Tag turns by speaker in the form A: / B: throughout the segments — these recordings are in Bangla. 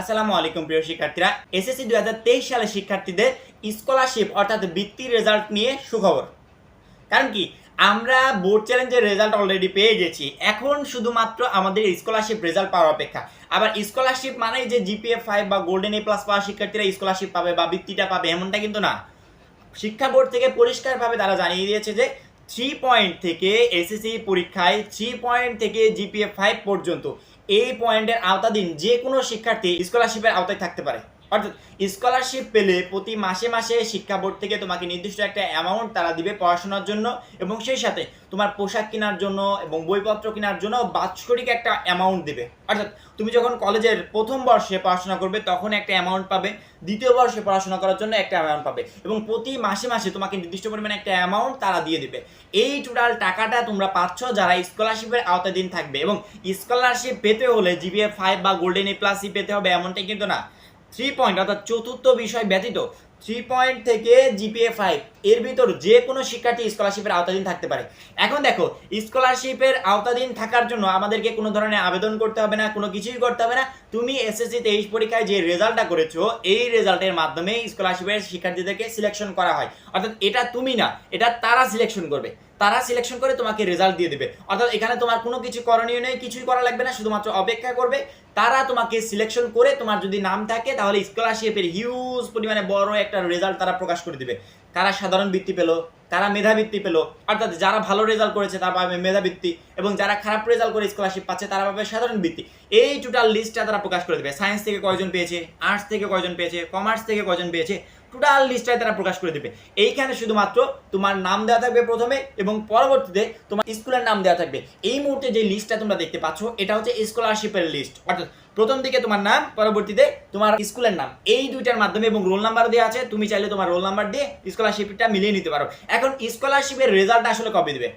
A: আসসালামু আলাইকুম প্রিয় শিক্ষার্থীরা, এসএসসি দুই হাজার তেইশ সালের শিক্ষার্থীদের স্কলারশিপ অর্থাৎ বৃত্তির রেজাল্ট নিয়ে সুখবর। কারণ কি, আমরা বোর্ড চ্যালেঞ্জের রেজাল্ট অলরেডি পেয়ে গেছি। এখন শুধুমাত্র আমাদের স্কলারশিপ রেজাল্ট পাওয়ার অপেক্ষা। আবার স্কলারশিপ মানেই যে জিপিএ ফাইভ বা গোল্ডেন এ প্লাস পাওয়া শিক্ষার্থীরা স্কলারশিপ পাবে বা বৃত্তিটা পাবে, এমনটা কিন্তু না। শিক্ষা বোর্ড থেকে পরিষ্কারভাবে তারা জানিয়ে দিয়েছে যে থ্রি পয়েন্ট থেকে এসএসসি পরীক্ষায় থ্রি পয়েন্ট থেকে জিপিএ ফাইভ পর্যন্ত এই পয়েন্টের আওতাধীন যে কোনো শিক্ষার্থী স্কলারশিপের আওতায় থাকতে পারে। অর্থাৎ স্কলারশিপ পেলে প্রতি মাসে মাসে শিক্ষা বোর্ড থেকে তোমাকে নির্দিষ্ট একটা অ্যামাউন্ট তারা দিবে পড়াশোনার জন্য এবং সেই সাথে তোমার পোশাক কেনার জন্য এবং বইপত্র কেনার জন্য বাৎসরিক একটা অ্যামাউন্ট দেবে। অর্থাৎ তুমি যখন কলেজের প্রথম বর্ষে পড়াশোনা করবে তখন একটা অ্যামাউন্ট পাবে, দ্বিতীয় বর্ষে পড়াশোনা করার জন্য একটা অ্যামাউন্ট পাবে এবং প্রতি মাসে মাসে তোমাকে নির্দিষ্ট পরিমাণে একটা অ্যামাউন্ট তারা দিয়ে দিবে। এই টোটাল টাকাটা তোমরা পাচ্ছ যারা স্কলারশিপের আওতাধীন থাকবে এবং স্কলারশিপ পেতে হলে জিবিএ ফাইভ বা গোল্ডেন এ প্লাসই পেতে হবে এমনটাই কিন্তু না। থ্রি পয়েন্ট অর্থাৎ চতুর্থ বিষয় ব্যতীত থ্রি পয়েন্ট থেকে জিপিএ ফাইভ এর ভিতর যে কোনো শিক্ষার্থী স্কলারশিপের আওতাধীন থাকতে পারে। এখন দেখো স্কলারশিপের আওতাধীন থাকার জন্য আমাদেরকে কোনো ধরনের আবেদন করতে হবে না, কোনো কিছুই করতে হবে না। তুমি এসএসসি তেইশ পরীক্ষায় যে রেজাল্টটা করেছ, এই রেজাল্টের মাধ্যমে স্কলারশিপের শিক্ষার্থীদেরকে সিলেকশন করা হয়। অর্থাৎ এটা তুমি না, এটা তারা সিলেকশন করবে। তারা সিলেকশন করে তোমাকে রেজাল্ট দিয়ে দেবে। অর্থাৎ এখানে তোমার কোনো কিছু করণীয় নেই, কিছুই করা লাগবে না, শুধুমাত্র অপেক্ষা করবে। তারা তোমাকে সিলেকশন করে তোমার যদি নাম থাকে, তাহলে স্কলারশিপের হিউজ পরিমাণে বড় একটা রেজাল্ট তারা প্রকাশ করে দিবে। কারা সাধারণ বৃত্তি পেল, কারা মেধাবৃত্তি পেল, অর্থাৎ যারা ভালো রেজাল্ট করেছে তারা পাবে মেধাবৃত্তি এবং যারা খারাপ রেজাল্ট করে স্কলারশিপ পাচ্ছে তারা পাবে সাধারণ বৃত্তি। এই টোটাল লিস্টটা তারা প্রকাশ করে দেবে। সায়েন্স থেকে কয়জন পেয়েছে আর্টস থেকে কয়জন পেয়েছে কমার্স থেকে কয়জন পেয়েছে টোটাল লিস্টটাই তারা প্রকাশ করে দেবে। এইখানে শুধুমাত্র তোমার নাম দেওয়া থাকবে প্রথমে, এবং পরবর্তীতে তোমার স্কুলের নাম দেওয়া থাকবে। এই মুহূর্তে যে লিস্টটা তোমরা দেখতে পাচ্ছ, এটা হচ্ছে স্কলারশিপের লিস্ট অর্থাৎ প্রথম দিকে তোমার নাম, পরবর্তীতে তোমার স্কুলের নাম। এই দুইটার মাধ্যমে এবং রোল নাম্বার দেওয়া আছে, তুমি চাইলে তোমার রোল নাম্বার দিয়ে স্কলারশিপটা মিলিয়ে নিতে পারো। এখন স্কলারশিপের রেজাল্ট আসলে কবে দেবে?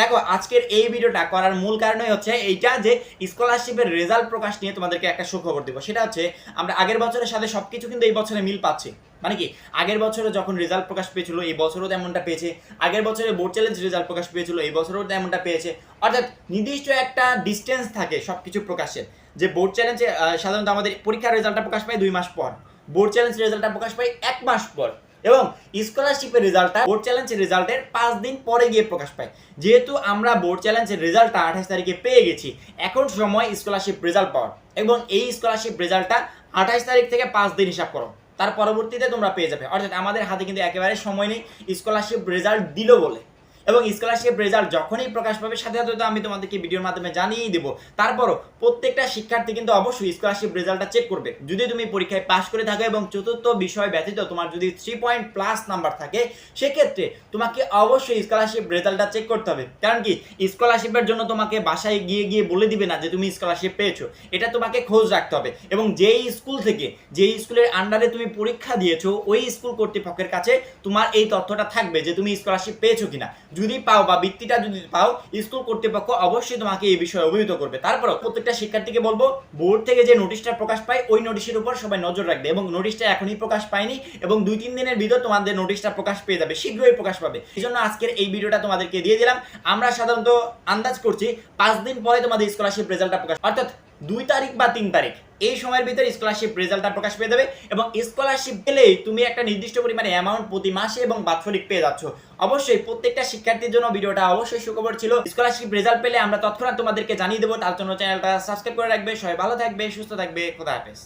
A: দেখো, আজকের এই ভিডিওটা করার মূল কারণই হচ্ছে এইটা যে স্কলারশিপের রেজাল্ট প্রকাশ নিয়ে তোমাদেরকে একটা সুখবর দেবো। সেটা হচ্ছে, আমরা আগের বছরের সাথে সবকিছু কিন্তু এই বছরে মিল পাচ্ছি। মানে কি, আগের বছরে যখন রেজাল্ট প্রকাশ পেয়েছিল, এই বছরও তেমনটা পেয়েছে। আগের বছরে বোর্ড চ্যালেঞ্জ রেজাল্ট প্রকাশ পেয়েছিল, এই বছরও তেমনটা পেয়েছে। অর্থাৎ নির্দিষ্ট একটা ডিস্টেন্স থাকে সব কিছু প্রকাশের। যে বোর্ড চ্যালেঞ্জে সাধারণত আমাদের পরীক্ষার রেজাল্টটা প্রকাশ পায় দুই মাস পর। বোর্ড চ্যালেঞ্জ রেজাল্টটা প্রকাশ পায় এক মাস পর। এবং স্কলারশিপের রেজাল্টটা বোর্ড চ্যালেঞ্জের রেজাল্টের পাঁচ দিন পরে গিয়ে প্রকাশ পায়। যেহেতু আমরা বোর্ড চ্যালেঞ্জের রেজাল্টটা আঠাশ তারিখে পেয়ে গেছি, এখন সময় স্কলারশিপ রেজাল্ট পাওয়ার। এবং এই স্কলারশিপ রেজাল্টটা আঠাশ তারিখ থেকে পাঁচ দিন হিসাব করো। তার পরবর্তীতে তোমরা পেয়ে যাবে। অর্থাৎ আমাদের হাতে কিন্তু একেবারে সময় নেই। স্কলারশিপ রেজাল্ট দিল বলে। এবং স্কলারশিপ রেজাল্ট যখনই প্রকাশ পাবে, সাথে সাথে আমি তোমাদেরকে ভিডিওর মাধ্যমে জানিয়েই দেবো। তারপরও প্রত্যেকটা শিক্ষার্থী কিন্তু অবশ্যই স্কলারশিপ রেজাল্টটা চেক করবে। যদি তুমি পরীক্ষায় পাশ করে থাকো এবং চতুর্থ বিষয় ব্যতীত তোমার যদি থ্রি পয়েন্ট প্লাস নাম্বার থাকে, সেক্ষেত্রে তোমাকে অবশ্যই স্কলারশিপ রেজাল্টটা চেক করতে হবে। কারণ কি? স্কলারশিপের জন্য তোমাকে বাসায় গিয়ে গিয়ে বলে দিবে না যে তুমি স্কলারশিপ পেয়েছ। এটা তোমাকে খোঁজ রাখতে হবে। এবং যেই স্কুল থেকে, যেই স্কুলের আন্ডারে তুমি পরীক্ষা দিয়েছ, ওই স্কুল কর্তৃপক্ষের কাছে তোমার এই তথ্যটা থাকবে যে তুমি স্কলারশিপ পেয়েছ কিনা। যদি পাও বা বৃত্তিটা যদি পাও স্কুল কর্তৃপক্ষ অবশ্যই তোমাকে এই বিষয়ে অভিহিত করবে। তারপরও প্রত্যেকটা শিক্ষার্থীকে বলব, বোর্ড থেকে যে নোটিশটা প্রকাশ পায়, ওই নোটিশের উপর সবাই নজর রাখবে এবং নোটিশটা এখনই প্রকাশ পায়নি এবং দুই তিন দিনের ভিতর তোমাদের নোটিশটা প্রকাশ পেয়ে যাবে, শীঘ্রই প্রকাশ পাবে। এই জন্য আজকের এই ভিডিওটা তোমাদেরকে দিয়ে দিলাম। আমরা সাধারণত আন্দাজ করছি, পাঁচ দিন পরে তোমাদের স্কলারশিপ রেজাল্টটা প্রকাশ অর্থাৎ দুই তারিখ বা তিন তারিখ। এই সময়ের ভিতরে স্কলারশিপ রেজাল্টটা প্রকাশ পেয়ে যাবে এবং স্কলারশিপ পেলেই তুমি একটা নির্দিষ্ট পরিমাণে অ্যামাউন্ট প্রতি মাসে এবং বাৎসরিক পেয়ে যাচ্ছ। অবশ্যই প্রত্যেকটা শিক্ষার্থীর জন্য ভিডিওটা অবশ্যই সুখবর ছিল। স্কলারশিপ রেজাল্ট পেলে আমরা তৎক্ষণাৎ তোমাদেরকে জানিয়ে দেবো। তার জন্য চ্যানেলটা সাবস্ক্রাইব করে রাখবে। সবাই ভালো থাকবে, সুস্থ থাকবে। খোদা হাফেজ।